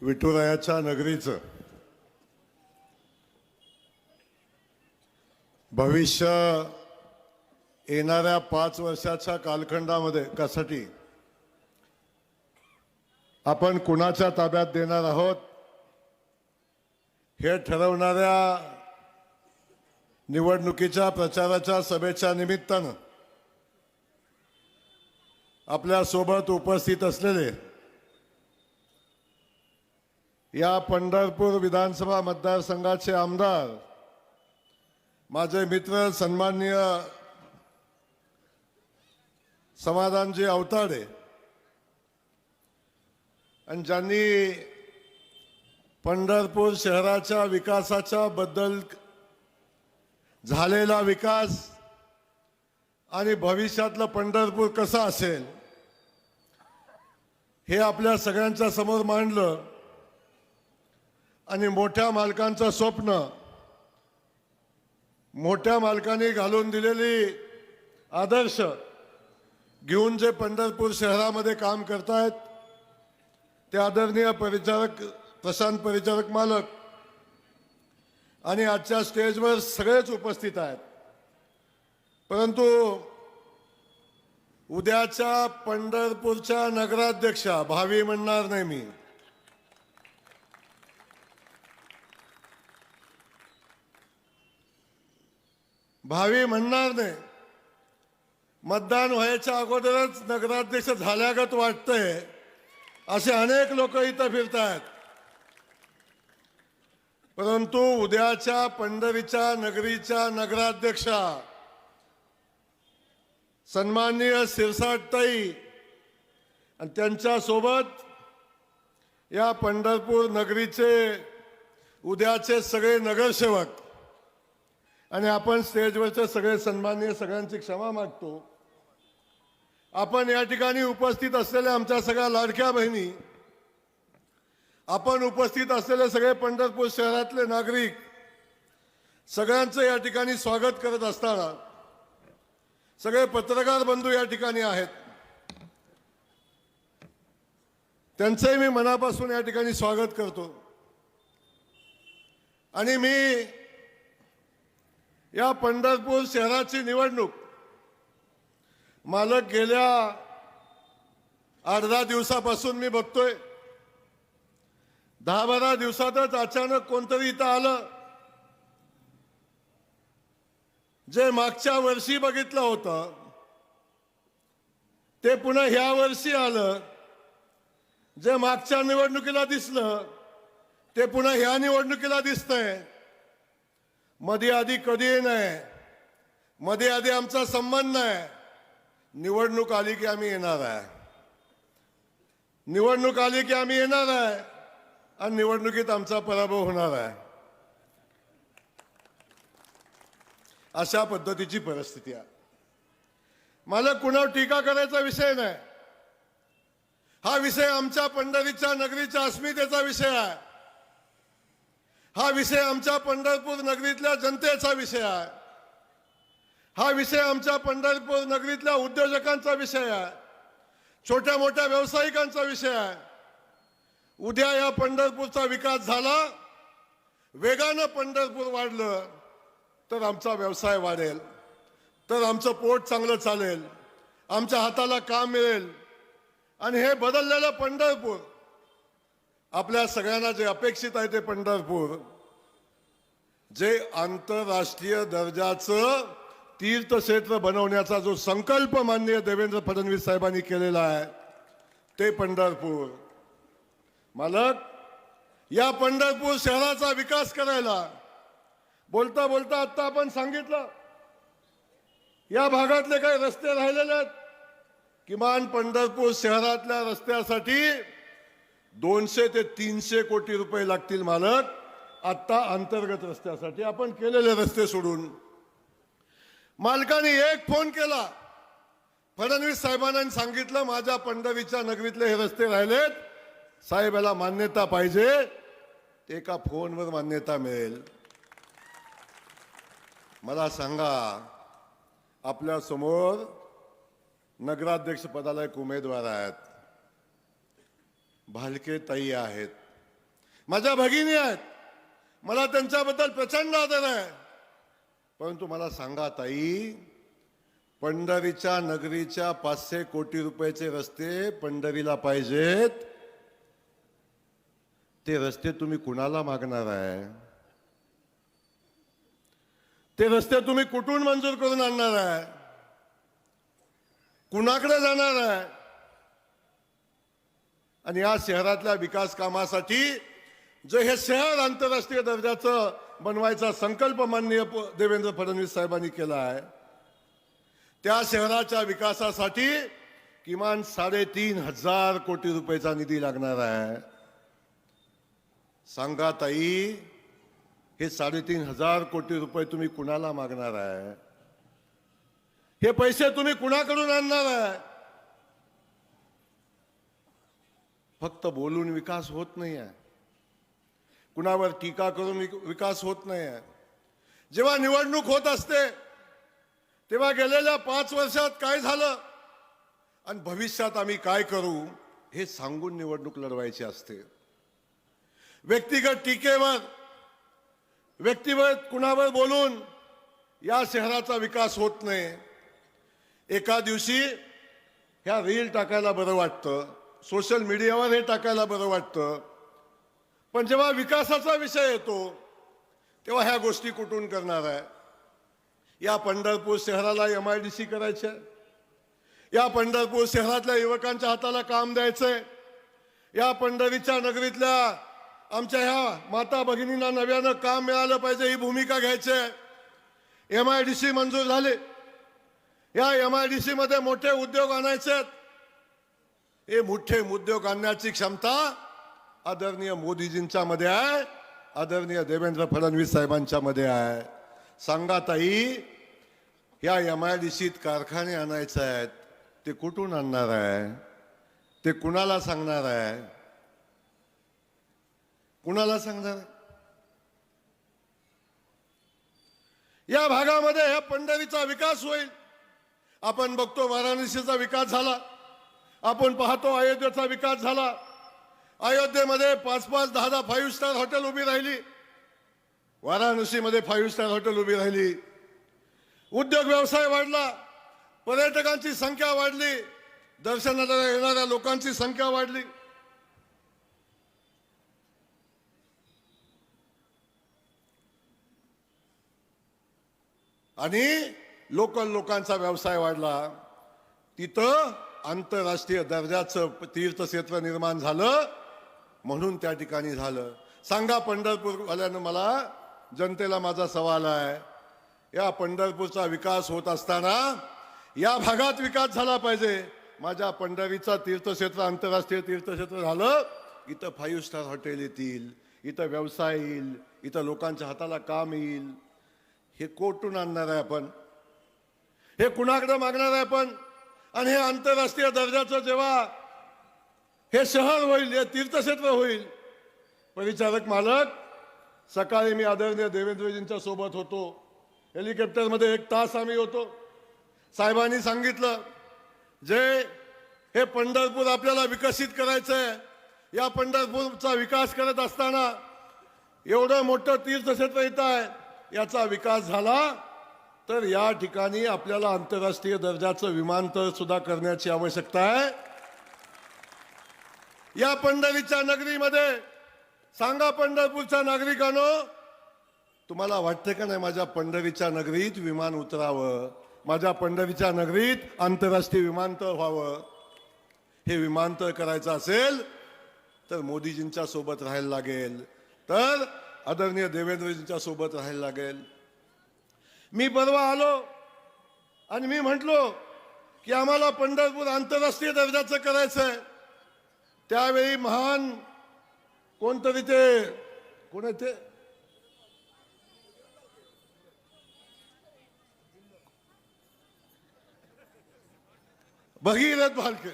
विठुरायाच्या नगरीचं. भविष्य येणाऱ्या पाच वर्षाच्या कालखंडामध्ये कसाठी आपण कुणाच्या ताब्यात देणार आहोत? हे ठरवणाऱ्या निवडणुकीच्या प्रचाराच्या सभेच्या निमित्तानं आपल्यासोबत उपस्थित असलेले या पंढरपूर विधानसभा मतदारसंघाचे आमदार माझे मित्र सन्माननीय समाधानजी अवताडे. आणि ज्यांनी पंढरपूर शहराच्या विकासाच्या बद्दल झालेला विकास आणि भविष्यातलं पंढरपूर कसं असेल हे आपल्या सगळ्यांच्या समोर मांडलं. आणि मोठ्या मालकांचं स्वप्न. मोठ्या मालकांनी घालून दिलेली आदर्श घेऊन जे पंढरपूर शहरामध्ये काम करतायत ते आदरणीय परिचारक प्रशांत परिचारक मालक आणि आजच्या स्टेजवर सगळेच उपस्थित आहेत. परंतु उद्याच्या पंढरपूरच्या नगराध्यक्षा भावी म्हणणार नाही मी. भावी म्हणणार नाही. मतदान व्हायच्या अगोदरच नगराध्यक्ष झाल्यागत वाटतंय असे अनेक लोक इथं फिरत आहेत परंतु उद्याच्या पंढरीच्या नगरीच्या नगराध्यक्षा सन्माननीय सिरसाटताई आणि त्यांच्यासोबत या पंढरपूर नगरीचे उद्याचे सगळे नगरसेवक आणि आपण स्टेजवरचे सगळे सन्माननीय सगळ्यांची क्षमा मागतो. आपण या ठिकाणी उपस्थित असलेल्या आमच्या सगळ्या लाडक्या बहिणी आपण उपस्थित असलेले सगळे पंढरपूर शहरातले नागरिक सगळ्यांचं या ठिकाणी स्वागत करत असताना सगळे पत्रकार बंधू या ठिकाणी आहेत. त्यांचंही मी मनापासून या ठिकाणी स्वागत करतो. आणि मी या पंढरपूर शहराची निवडणूक. मालक गेल्या अर्धा दिवसापासून मी बघतोय. दहा बारा दिवसातच अचानक कोणतरी इथं आलं. जे मागच्या वर्षी बघितलं होतं ते पुन्हा ह्या वर्षी आलं. जे मागच्या निवडणुकीला दिसलं ते पुन्हा ह्या निवडणुकीला दिसतंय. मध्ये आधी कधी नाही. मध्ये आधी आमचा संबंध नाही. निवडणूक आली की आम्ही येणार आहे. निवडणूक आली की आम्ही येणार आहे. आणि निवडणुकीत आमचा पराभव होणार आहे. अशा पद्धतीची परिस्थिती आहे. मला कुणावर टीका करायचा विषय नाही. हा विषय आमच्या पंढरीच्या नगरीच्या अस्मितेचा विषय आहे. हा विषय आमच्या पंढरपूर नगरीतल्या जनतेचा विषय आहे. हा विषय आमच्या पंढरपूर नगरीतल्या उद्योजकांचा विषय आहे. छोट्या मोठ्या व्यावसायिकांचा विषय आहे. उद्या या पंढरपूरचा विकास झाला वेगानं पंढरपूर वाढलं तर आमचा व्यवसाय वाढेल. तर आमचं पोट चांगलं चालेल. आमच्या हाताला काम मिळेल. आणि हे बदललेलं पंढरपूर आपल्या सगळ्यांना जे अपेक्षित आहे ते पंढरपूर. जे आंतरराष्ट्रीय दर्जाचं तीर्थक्षेत्र बनवण्याचा जो संकल्प माननीय देवेंद्र फडणवीस साहेबांनी केलेला आहे ते पंढरपूर. मालक या पंढरपूर शहराचा विकास करायला बोलता बोलता आत्ता आपण सांगितलं. या भागातले काही रस्ते राहिलेले आहेत. किमान पंढरपूर शहरातल्या रस्त्यासाठी दोनशे ते तीनशे कोटी रुपये लागतील मालक. आत्ता अंतर्गत रस्त्यासाठी आपण केलेले रस्ते सोडून. मालकाने एक फोन केला. फडणवीस साहेबांना सांगितलं माझ्या पंढरीच्या नगरीतले हे रस्ते राहिलेत. साहेब याला मान्यता पाहिजे. एका फोनवर मान्यता मिळेल. मला सांगा आपल्यासमोर नगराध्यक्ष पदाला एक उमेदवार आहेत. भालके ताई आहेत. माझ्या भगिनी आहेत. मला त्यांच्याबद्दल प्रचंड आदर आहे. परंतु मला सांगा ताई पंढरीच्या नगरीच्या पाचशे कोटी रुपयाचे रस्ते पंढरीला पाहिजेत. ते रस्ते तुम्ही कुणाला मागणार आहे? ते रस्ते तुम्ही कुठून मंजूर करून आणणार आहे? कुणाकडे जाणार आहे? आणि या शहरातल्या विकास कामासाठी जे हे शहर आंतरराष्ट्रीय दर्जाचं बनवायचा संकल्प माननीय देवेंद्र फडणवीस साहेबांनी केला आहे त्या शहराच्या विकासासाठी किमान साडेतीन हजार कोटी रुपयाचा निधी लागणार आहे. सांगा ताई हे साडेतीन हजार कोटी रुपये तुम्ही कुणाला मागणार आहे? हे पैसे तुम्ही कुणाकडून आणणार आहे? फक्त बोलून विकास होत नाही आहे कुणावर टीका करून विक- विकास होत नाही आहे जेव्हा निवडणूक होत असते तेव्हा गेलेल्या पाच वर्षात काय झालं? आणि भविष्यात आम्ही काय करू हे सांगून निवडणूक लढवायची असते. व्यक्तिगत टीकेवर व्यक्तिगत कुणावर बोलून या शहराचा विकास होत नाही. एका दिवशी ह्या रील टाकायला बरं वाटतं. सोशल मीडियावर हे टाकायला बरं वाटतं. पण जेव्हा विकासाचा विषय येतो तेव्हा ह्या गोष्टी कुठून करणार आहे? या पंढरपूर शहराला एम आय डी सी करायचं आहे. या पंढरपूर शहरातल्या युवकांच्या हाताला काम द्यायचंय. या पंढरीच्या नगरीतल्या आमच्या ह्या माता भगिनींना नव्यानं काम मिळालं पाहिजे ही भूमिका घ्यायची आहे एम आय डी सी मंजूर झाले. या एम आय डी सीमध्ये मोठे उद्योग आणायचे आहेत. हे मोठे उद्योग आणण्याची क्षमता आदरणीय मोदीजींच्या मध्ये आहे आदरणीय देवेंद्र फडणवीस साहेबांच्या मध्ये आहे. सांगा ताई या एम आय डी सीत कारखाने आणायचे आहेत ते कुठून आणणार आहे? ते कुणाला सांगणार आहे? कुणाला सांगणार या भागामध्ये ह्या पंढरीचा विकास होईल. आपण बघतो वाराणसीचा विकास झाला. आपण पाहतो अयोध्येचा विकास झाला. अयोध्येमध्ये पाच पाच दहा दहा फाईव्ह स्टार हॉटेल उभी राहिली. वाराणसीमध्ये फाईव्ह स्टार हॉटेल उभी राहिली. उद्योग व्यवसाय वाढला. पर्यटकांची संख्या वाढली. दर्शनाला येणाऱ्या लोकांची संख्या वाढली. आणि लोकल लोकांचा व्यवसाय वाढला. तिथं आंतरराष्ट्रीय दर्जाचं तीर्थक्षेत्र निर्माण झालं म्हणून त्या ठिकाणी झालं. सांगा पंढरपूरवाल्यानं मला जनतेला माझा सवाल आहे. या पंढरपूरचा विकास होत असताना या भागात विकास झाला पाहिजे. माझ्या पंढरीचा तीर्थक्षेत्र आंतरराष्ट्रीय तीर्थक्षेत्र झालं इथं फाईव्ह स्टार हॉटेल येतील इथं व्यवसाय येईल इथं लोकांच्या हाताला काम येईल. हे कोठून आणणार आहे आपण. हे कुणाकडे मागणार आहे आपण? आणि हे आंतरराष्ट्रीय दर्जाचं जेव्हा हे शहर होईल हे तीर्थक्षेत्र होईल परिचारक मालक सकाळी मी आदरणीय देवेंद्रजींच्या सोबत होतो. हेलिकॉप्टरमध्ये एक तास आम्ही होतो. साहेबांनी सांगितलं जे हे पंढरपूर आपल्याला विकसित करायचं आहे या पंढरपूरचा विकास करत असताना एवढं मोठं तीर्थक्षेत्र येत आहे याचा विकास झाला. तर या ठिकाणी आपल्याला आंतरराष्ट्रीय दर्जाचं विमानतळ सुद्धा करण्याची आवश्यकता आहे. या पंढरीच्या नगरीमध्ये सांगा पंढरपूरच्या नागरिकांनो तुम्हाला वाटतं का नाही माझ्या पंढरीच्या नगरीत विमान उतरावं? माझ्या पंढरीच्या नगरीत आंतरराष्ट्रीय विमानतळ व्हावं? हे विमानतळ करायचं असेल तर मोदीजींच्या सोबत राहायला लागेल. तर आदरणीय देवेंद्रजींच्या सोबत राहायला लागेल. मी परवा आलो आणि मी म्हटलो की आम्हाला पंढरपूर आंतरराष्ट्रीय दर्जाचं करायचं आहे त्यावेळी महान कोणतरी ते कोण आहे ते? भगीरथ भालके.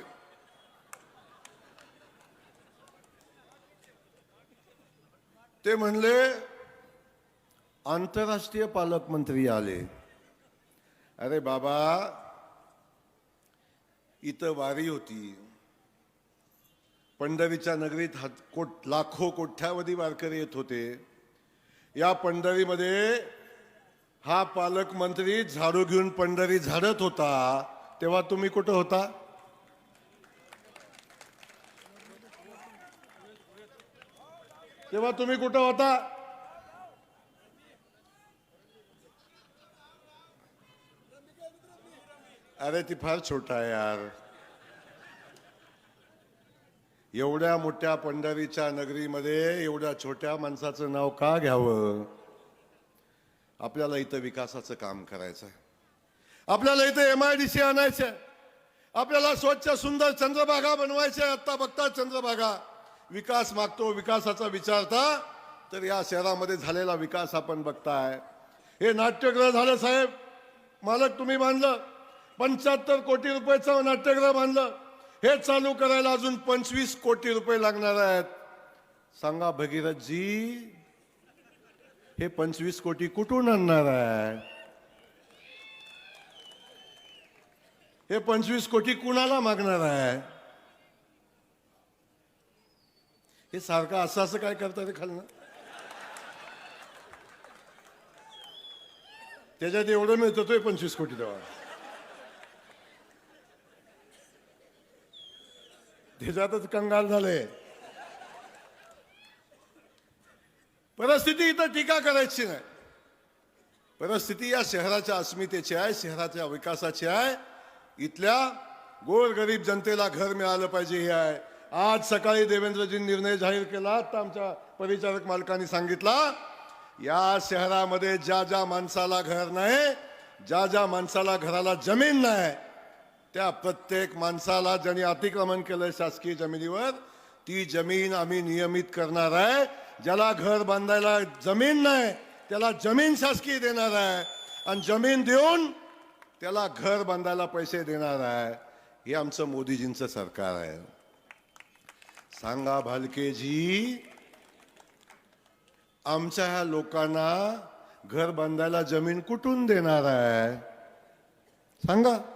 ते म्हणले आंतरराष्ट्रीय पालकमंत्री आले. अरे बाबा इथं वारी होती. पंढरीच्या नगरीत हात कोट लाखो कोट्यावधी वारकरी येत होते. या पंढरीमध्ये हा पालकमंत्री झाडू घेऊन पंढरी झाडत होता. तेव्हा तुम्ही कुठं होता? तेव्हा तुम्ही कुठं होता? अरे ती फार छोटा आहे यार. एवढ्या मोठ्या पंढरीच्या नगरीमध्ये एवढ्या छोट्या माणसाचं नाव का घ्यावं? आपल्याला इथं विकासाचं काम करायचं आपल्याला इथं एम आय डी सी आणायचं आपल्याला स्वच्छ सुंदर चंद्रभागा बनवायचे आत्ता बघता चंद्रभागा. विकास मागतो विकासाचा विचारता तर या शहरामध्ये झालेला विकास आपण बघताय. हे नाट्यगृह झालं साहेब. मालक तुम्ही बांधलं पंच्याहत्तर कोटी रुपयाचं नाट्यगृह बांधलं. हे चालू करायला अजून पंचवीस कोटी रुपये लागणार आहेत. सांगा भगीरथजी हे पंचवीस कोटी कुठून आणणार आहे हे पंचवीस कोटी कुणाला मागणार आहे हे सारखं असं असं काय करता रे खालनं? त्याच्यात एवढं मिळतं तो पंचवीस कोटी तेव्हा त्याच्यातच कंगाल झाले. परिस्थिती इथं टीका करायची नाही. परिस्थिती या शहराच्या अस्मितेची आहे शहराच्या विकासाची आहे. इथल्या गोरगरीब जनतेला घर मिळालं पाहिजे हे आहे. आज सकाळी देवेंद्रजी निर्णय जाहीर केला तर आमच्या परिचारक मालकांनी सांगितला या शहरामध्ये ज्या ज्या माणसाला घर नाही ज्या ज्या माणसाला घराला जमीन नाही त्या प्रत्येक माणसाला ज्यांनी अतिक्रमण केलं शासकीय जमिनीवर ती जमीन आम्ही नियमित करणार आहे. ज्याला घर बांधायला जमीन नाही त्याला जमीन शासकीय देणार आहे. आणि जमीन देऊन त्याला घर बांधायला पैसे देणार आहे. हे आमचं मोदीजींचं सरकार आहे. सांगा भालकेजी आमच्या ह्या लोकांना घर बांधायला जमीन कुठून देणार आहे? सांगा.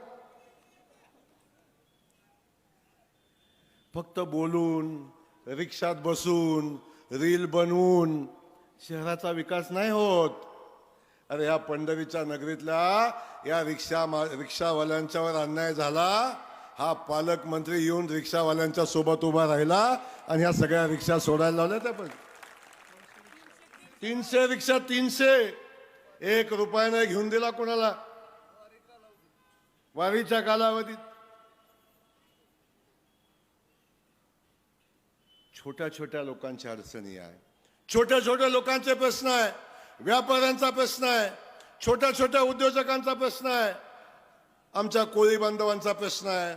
फक्त बोलून रिक्षात बसून रील बनवून शहराचा विकास नाही होत. अरे या पंढरीच्या नगरीतल्या या रिक्षा मा- रिक्षावाल्यांच्यावर अन्याय झाला हा पालकमंत्री येऊन रिक्षावाल्यांच्या सोबत उभा राहिला आणि ह्या सगळ्या रिक्षा सोडायला लावल्या त्या पण. तीनशे रिक्षा तीनशे. एक रुपयाने घेऊन दिला कोणाला? वारीच्या कालावधीत. छोट्या छोट्या लोकांच्या अडचणी आहे. छोट्या छोट्या लोकांचे प्रश्न आहे. व्यापाऱ्यांचा प्रश्न आहे. छोट्या छोट्या उद्योजकांचा प्रश्न आहे. आमच्या कोळी बांधवांचा प्रश्न आहे.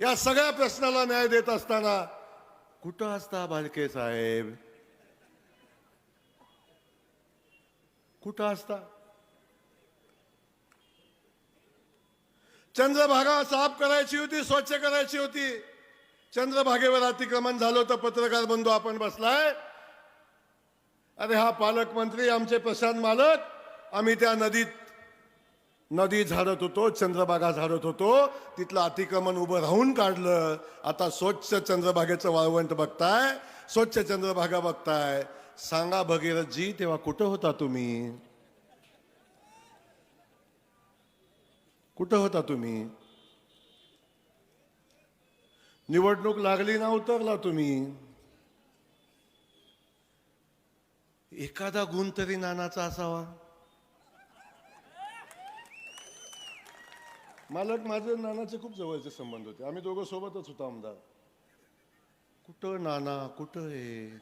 या सगळ्या प्रश्नाला न्याय देत असताना कुठं असता भालके साहेब? कुठं असता? चंद्रभागा साफ करायची होती स्वच्छ करायची होती. चंद्रभागेवर अतिक्रमण झालं तर पत्रकार बंधू आपण बसलाय. अरे हा पालकमंत्री आमचे प्रशांत मालक आम्ही त्या नदीत नदी झाडत होतो चंद्रभागा झाडत होतो. तिथलं अतिक्रमण उभं राहून काढलं. आता स्वच्छ चंद्रभागेचं वाळवंट बघताय. स्वच्छ चंद्रभागा बघताय. सांगा भगीरथजी तेव्हा कुठं होता तुम्ही? कुठं होता तुम्ही? निवडणूक लागली ना उतरला तुम्ही. एखादा गुण तरी नानाचा असावा. मालक माझे नानाचे खूप जवळचे संबंध होते. आम्ही दोघं सोबतच होतो आमदार. कुठं नाना कुठं हे?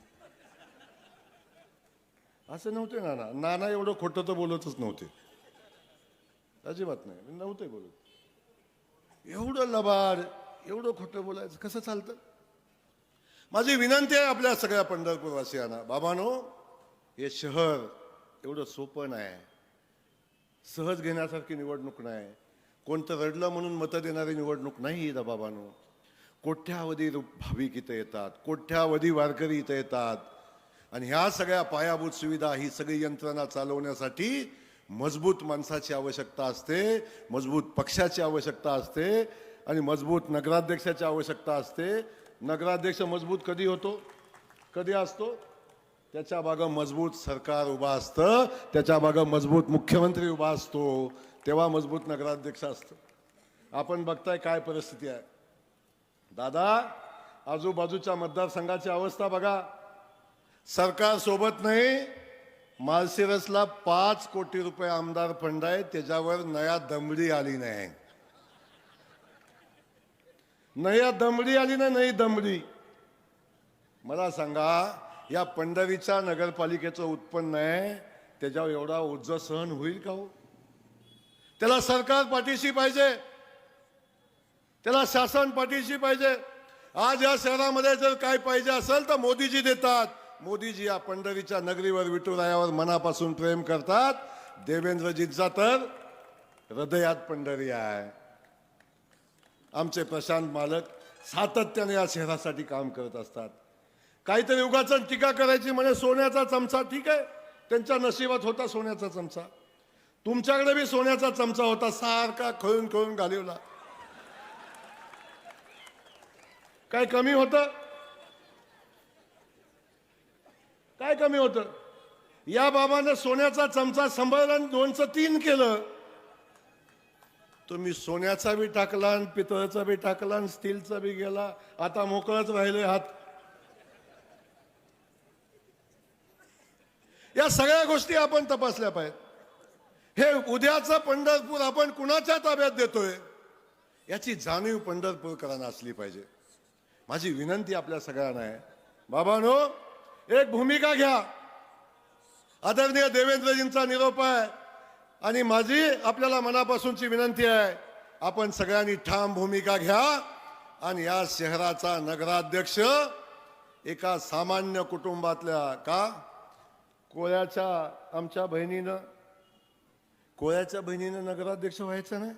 असं नव्हते नाना. नाना एवढं खोटं तर बोलतच नव्हते. अजिबात नाही. नव्हते बोलत. एवढं लबाड. एवढं खोटं बोलायचं कसं चालतं? माझी विनंती आहे आपल्या सगळ्या पंढरपूरवासियांना बाबानो हे शहर एवढं सोपं नाही. सहज घेण्यासारखी निवडणूक नाही. कोणतं रडलं म्हणून मतं देणारी निवडणूक नाही इथं बाबानो. कोठ्यावधी भाविक इथं येतात कोठ्यावधी वारकरी इथं येतात. आणि ह्या सगळ्या पायाभूत सुविधा ही सगळी यंत्रणा चालवण्यासाठी मजबूत माणसाची आवश्यकता असते मजबूत पक्षाची आवश्यकता असते. आणि मजबूत नगराध्यक्षाची आवश्यकता असते. नगराध्यक्ष मजबूत कधी होतो? कधी असतो? त्याच्या मागं मजबूत सरकार उभा असतं. त्याच्या मागं मजबूत मुख्यमंत्री उभा असतो. तेव्हा मजबूत नगराध्यक्ष असतं. आपण बघताय काय परिस्थिती आहे. दादा आजूबाजूच्या मतदारसंघाची अवस्था बघा. सरकार सोबत नाही. मालसिरसला पाच कोटी रुपये आमदार फंड आहे त्याच्यावर नया दमडी आली नाही. नया दमडी आली ना नाही दमडी. मला सांगा या पंढरीच्या नगरपालिकेचं उत्पन्न आहे त्याच्यावर एवढा ओझ सहन होईल का हो? त्याला सरकार पाठीशी पाहिजे. त्याला शासन पाठीशी पाहिजे. आज या शहरामध्ये जर काय पाहिजे असेल तर मोदीजी देतात. मोदीजी या पंढरीच्या नगरीवर विठुरायावर मनापासून प्रेम करतात. देवेंद्रजींचा तर हृदयात पंढरी आहे. आमचे प्रशांत मालक सातत्याने या शहरासाठी काम करत असतात. काहीतरी उगाच टीका करायची म्हणजे सोन्याचा चमचा ठीक आहे त्यांच्या नशिबात होता सोन्याचा चमचा. तुमच्याकडे बी सोन्याचा चमचा होता सारखा खळून खळून घालवला. काय कमी होतं? काय कमी होतं? या बाबानं सोन्याचा चमचा सांभाळला आणि दोनचं तीन केलं. तुम्ही सोन्याचा बी टाकला आणि पितळाचा बी टाकला आणि स्टीलचा बी गेला. आता मोकळच राहिले हात या सगळ्या गोष्टी आपण तपासल्या पाहिजेत. हे उद्याचं पंढरपूर आपण कुणाच्या ताब्यात देतोय? याची जाणीव पंढरपूरकरांना असली पाहिजे. माझी विनंती आपल्या सगळ्यांना आहे. बाबानो एक भूमिका घ्या. आदरणीय देवेंद्रजींचा निरोप आहे. आणि माझी आपल्याला मनापासूनची विनंती आहे आपण सगळ्यांनी ठाम भूमिका घ्या आणि या शहराचा नगराध्यक्ष एका सामान्य कुटुंबातल्या का? कोळ्याच्या आमच्या बहिणीनं कोळ्याच्या बहिणीनं नगराध्यक्ष व्हायचं नाही?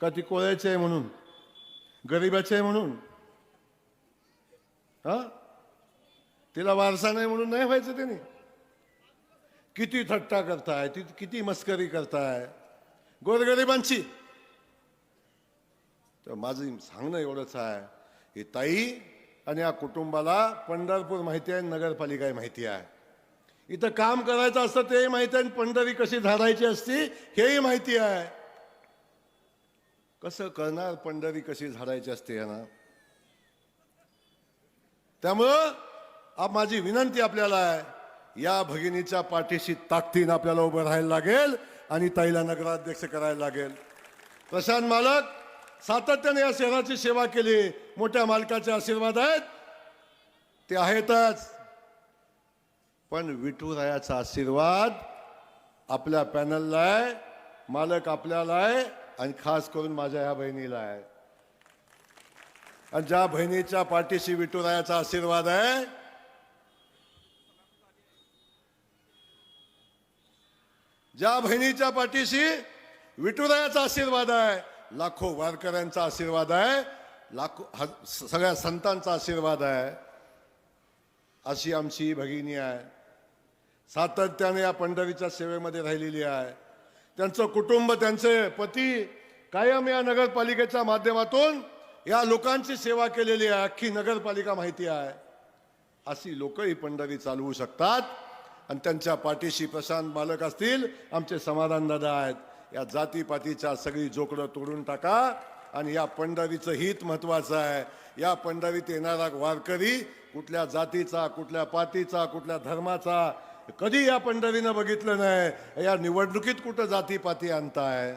का ती कोळ्याची आहे म्हणून? गरीबाची आहे म्हणून? हा? तिला वारसा नाही म्हणून नाही व्हायचं त्याने? किती थट्टा करताय ती किती मस्करी करताय? गोरगरिबांची. तर माझं सांगणं एवढंच आहे की ताई आणि या कुटुंबाला पंढरपूर माहिती आहे नगरपालिका माहिती आहे. इथं काम करायचं असतं तेही माहिती आहे आणि पंढरी कशी झाडायची असती हेही माहिती आहे. कसं करणार पंढरी कशी झाडायची असते यांना? त्यामुळं आप माझी विनंती आपल्याला आहे या भगिनीच्या पाठीशी ताकदीनं आपल्याला उभं राहायला लागेल आणि ताईला नगराध्यक्ष करायला लागेल. प्रशांत मालक सातत्याने या शहराची सेवा केली. मोठ्या मालकाचे आशीर्वाद आहेत. ते आहेतच. पण विठुरायाचा आशीर्वाद आपल्या पॅनलला आहे मालक आपल्याला आहे आणि खास करून माझ्या या बहिणीला आहे. आणि ज्या बहिणीच्या पाठीशी विठुरायाचा आशीर्वाद आहे ज्या बहिणीच्या पाठीशी विठुरायाचा आशीर्वाद आहे लाखो वारकऱ्यांचा आशीर्वाद आहे लाखो ह- सगळ्या संतांचा आशीर्वाद आहे अशी आमची भगिनी आहे. सातत्याने या पंढरीच्या सेवेमध्ये राहिलेली आहे. त्यांचं कुटुंब त्यांचे पती कायम या नगरपालिकेच्या माध्यमातून या लोकांची सेवा केलेली आहे. अख्खी नगरपालिका माहिती आहे. अशी लोकही पंढरी चालवू शकतात. आणि त्यांच्या पाठीशी प्रशांत मालक असतील आमचे समाधान दादा आहेत. या जातीपातीच्या सगळी जोकडं तोडून टाका आणि या पंढरीचं हित महत्वाचं आहे. या पंढरीत येणारा वारकरी कुठल्या जातीचा कुठल्या पातीचा कुठल्या धर्माचा कधी या पंढरीनं बघितलं नाही. या निवडणुकीत कुठं जातीपाती आणताय?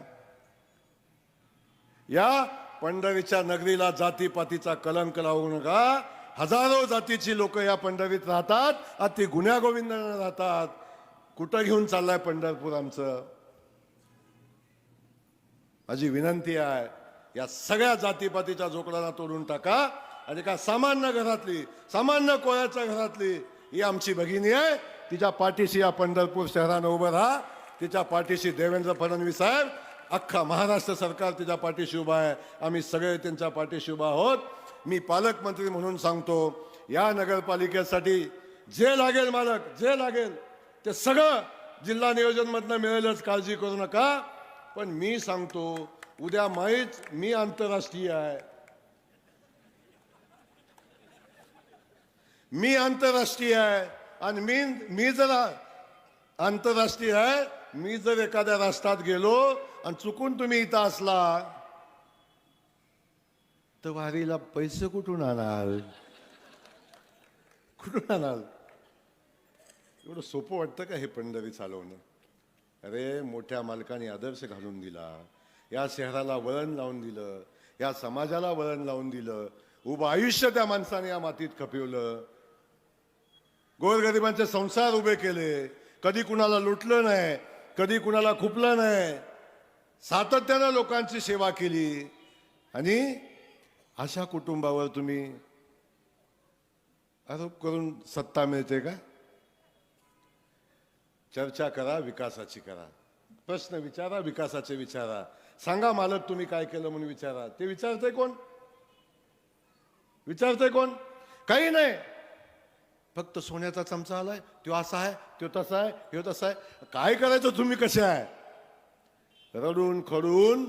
या पंढरीच्या नगरीला जातीपातीचा कलंक लावू नका. हजारो जातीची लोक या पंढरीत राहतात आणि ती गुन्ह्या राहतात. कुठं घेऊन चाललाय पंढरपूर आमचं? माझी विनंती आहे या सगळ्या जातीपातीच्या जोकडांना तोडून टाका आणि का सामान्य घरातली सामान्य कोळ्याच्या घरातली ही आमची भगिनी आहे. तिच्या पाठीशी या पंढरपूर शहरानं उभं राहा. तिच्या पाठीशी देवेंद्र फडणवीस साहेब अख्खा महाराष्ट्र सरकार तिच्या पाठीशी उभा आहे. आम्ही सगळे त्यांच्या पाठीशी उभा आहोत. मी पालकमंत्री म्हणून सांगतो या नगरपालिकेसाठी जे लागेल मालक जे लागेल ते सगळं जिल्हा नियोजनमधनं मिळेलच काळजी करू नका. पण मी सांगतो उद्या माहीच मी आंतरराष्ट्रीय आहे. मी आंतरराष्ट्रीय आहे. आणि मी मी जर आंतरराष्ट्रीय आहे मी जर एखाद्या राष्ट्रात गेलो आणि चुकून तुम्ही इथं असला तर वारीला पैसे कुठून आणाल? कुठून आणाल? एवढं सोपं वाटतं का हे पंढरी चालवणं? अरे मोठ्या मालकाने आदर्श घालून दिला. या शहराला वळण लावून दिलं. या समाजाला वळण लावून दिलं. उभं आयुष्य त्या माणसाने या मातीत खपवलं. गोरगरिबांचे संसार उभे केले. कधी कुणाला लुटलं नाही कधी कुणाला खुपलं नाही. सातत्यानं लोकांची सेवा केली. आणि अशा कुटुंबावर तुम्ही आरोप करून सत्ता मिळते का? चर्चा करा विकासाची करा. प्रश्न विचारा विकासाचे विचारा. सांगा मालक तुम्ही काय केलं म्हणून विचारा. ते विचारते कोण? विचारते कोण? काही नाही. फक्त सोन्याचा चमचा आलाय. तो असा आहे तो तसा आहे ह्यो तसा आहे. काय करायचं तुम्ही कसे आहे? रडून खडून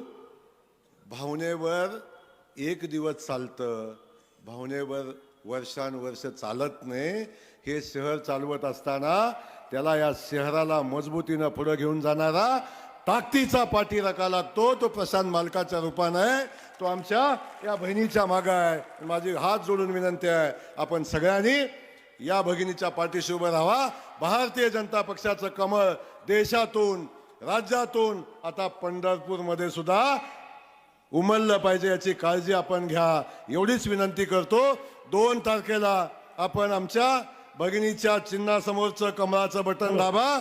भावनेवर एक दिवस चालतं. भावनेवर वर्षानुवर्ष चालत नाही. हे शहर चालवत असताना त्याला या शहराला मजबूतीनं पुढं घेऊन जाणारा ताकदीचा पाठीराखा लागतो. तो प्रशांत मालकाच्या रूपानं आहे. तो आमच्या या बहिणीच्या मागं आहे. माझी हात जोडून विनंती आहे. आपण सगळ्यांनी या भगिनीच्या पाठीशी उभं राहा भारतीय जनता पक्षाचं कमळ देशातून राज्यातून आता पंढरपूरमध्ये सुद्धा उमललं पाहिजे याची काळजी आपण घ्या. एवढीच विनंती करतो. दोन तारखेला आपण आमच्या भगिनीच्या चिन्हासमोरचं कमळाचं बटन दाबा.